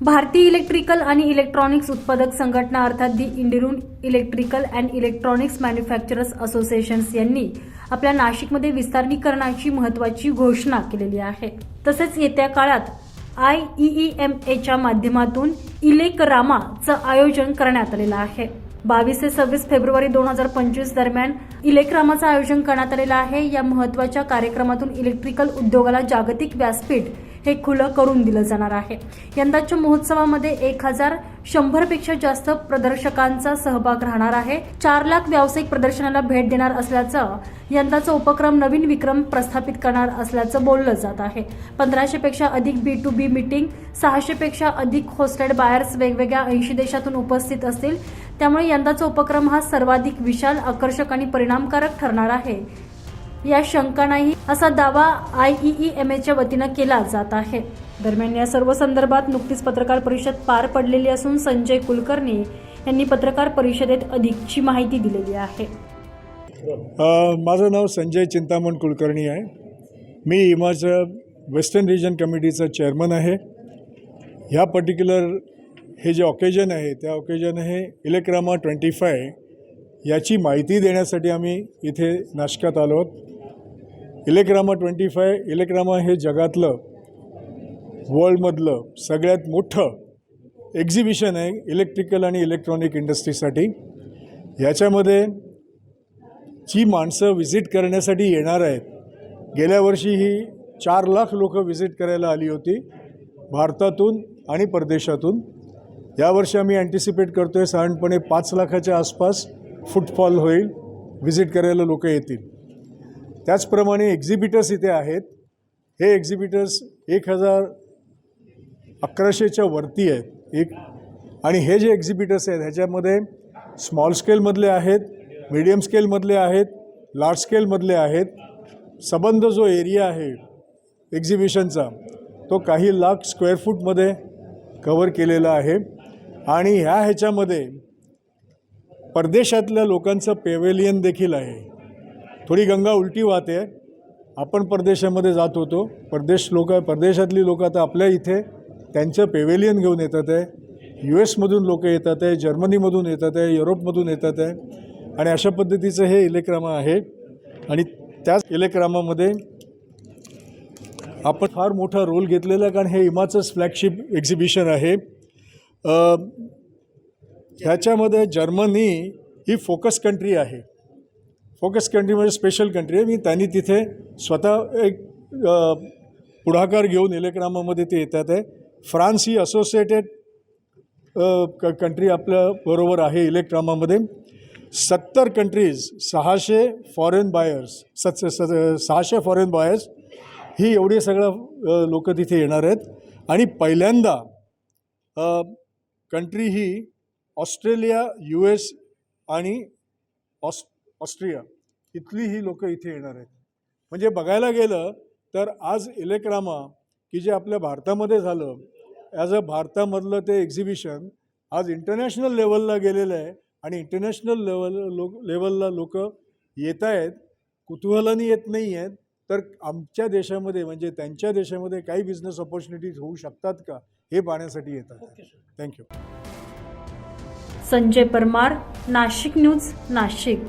भारतीय इलेक्ट्रिकल आणि इलेक्ट्रॉनिक्स उत्पादक संघटना अर्थात the इंडिरून electrical and electronics manufacturers associations यांनी आपल्या नाशिकमध्ये विस्तारणीकरणाची महत्वाची घोषणा केलेली आहे. तसेच येत्या काळात आय ई एम एच्या माध्यमातून इलेकरामाचं आयोजन करण्यात आलेलं आहे. बावीस ते सव्वीस फेब्रुवारी दोन हजार पंचवीस दरम्यान इलेक्रामाचं आयोजन करण्यात आलेलं आहे. या महत्त्वाच्या कार्यक्रमातून इलेक्ट्रिकल उद्योगाला जागतिक व्यासपीठ हे खुलं करून दिलं जाणार आहे. यंदाच्या महोत्सवामध्ये एक हजार शंभरपेक्षा जास्त प्रदर्शकांचा सहभाग राहणार आहे. चार लाख व्यावसायिक प्रदर्शनाला भेट देणार असल्याचं यंदाचा उपक्रम नवीन विक्रम प्रस्थापित करणार असल्याचं बोललं जात आहे. पंधराशेपेक्षा अधिक बी टू बी मीटिंग सहाशेपेक्षा अधिक होस्टेड बायर्स वेगवेगळ्या ऐंशी देशातून उपस्थित असतील. त्यामुळे यंदाचा उपक्रम हा सर्वाधिक विशाल आकर्षक आणि परिणामकारक ठरणार आहे. या शंका नाही असा दावा आय ई एम एच्या वतीनं केला जात आहे. दरम्यान या सर्व संदर्भात नुकतीच पत्रकार परिषद पार पडलेली असून संजय कुलकर्णी यांनी पत्रकार परिषदेत अधिकची माहिती दिलेली आहे. माझं नाव संजय चिंतामण कुलकर्णी आहे. मी इमाचं वेस्टर्न रिजन कमिटीचं चेअरमन आहे. ह्या पर्टिक्युलर हे जे ऑकेजन आहे त्या ऑकेजन हे इलेक्रामा ट्वेंटी फाय याची माहिती देण्यासाठी आम्ही इथे नाशकात आलो आहोत. इलेक्रामा ट्वेंटी फाय इलेक्रामा हे जगातलं वर्ल्डमधलं सगळ्यात मोठं एक्झिबिशन आहे इलेक्ट्रिकल आणि इलेक्ट्रॉनिक इंडस्ट्रीसाठी याच्यामध्ये जी माणसं व्हिजिट करण्यासाठी येणार आहेत गेल्या वर्षी ही चार लाख लोक व्हिजिट करायला आली होती भारतातून आणि परदेशातून. यावर्षी आम्ही अँटिसिपेट करतो आहे साधारणपणे पाच लाखाच्या आसपास फुटफॉल होईल व्हिजिट करायला लोक येतील. त्याचप्रमाणे एक्झिबिटर्स इथे आहेत. हे एक्झिबिटर्स एक हजार अकराशेच्या वरती आहेत. एक आणि हे जे एक्झिबिटर्स आहेत ह्याच्यामध्ये स्मॉल स्केलमधले आहेत मीडियम स्केलमधले आहेत लार्ज स्केलमधले आहेत. संबंध जो एरिया आहे एक्झिबिशनचा तो काही लाख स्क्वेअर फूटमध्ये कवर केलेला आहे. आणि ह्या ह्याच्यामध्ये परदेशातल्या लोकांचं पेवेलियन देखील आहे. थोडी गंगा उलटी वाहते. आपण परदेशामध्ये जात होतो. परदेश लोक परदेशातली लोक आता आपल्या इथे त्यांचं पेवेलियन घेऊन येतात आहे. यू एसमधून लोक येतात आहे जर्मनीमधून येतात आहे युरोपमधून येतात आहे. आणि अशा पद्धतीचं हे इलेक्रामा आहे. आणि त्याच इलेक्रामामध्ये आपण फार मोठा रोल घेतलेला आहे कारण हे इमाचंच फ्लॅगशिप एक्झिबिशन आहे. ह्याच्यामध्ये जर्मनी ही फोकस कंट्री आहे. फोकस कंट्री म्हणजे स्पेशल कंट्री आहे. मी त्यांनी तिथे स्वतः एक पुढाकार घेऊन इलेक्ट्रामामध्ये ते येतात आहे. फ्रान्स ही असोसिएटेड क कंट्री आपल्या बरोबर आहे इलेक्ट्रामामध्ये. सत्तर कंट्रीज सहाशे फॉरेन बायर्स सत स सहाशे फॉरेन बायर्स ही एवढी सगळं लोक तिथे येणार आहेत. आणि पहिल्यांदा कंट्री ही ऑस्ट्रेलिया यू एस आणि ऑस् ऑस्ट्रिया इथली ही लोक इथे येणार आहेत. म्हणजे बघायला गेलं तर आज इलेक्रामा की जे आपल्या भारतामध्ये झालं ॲज अ भारतामधलं ते एक्झिबिशन आज इंटरनॅशनल लेवलला गेलेलं आहे आणि इंटरनॅशनल लेवल लोक लेवलला लोक येत आहेत. कुतूहलाने येत नाही आहेत. तर आमच्या देशामध्ये म्हणजे त्यांच्या देशामध्ये काही बिझनेस ऑपॉर्च्युनिटीज होऊ शकतात का हे पाहण्यासाठी येतात thank you Sanjay Parmar Nashik news Nashik.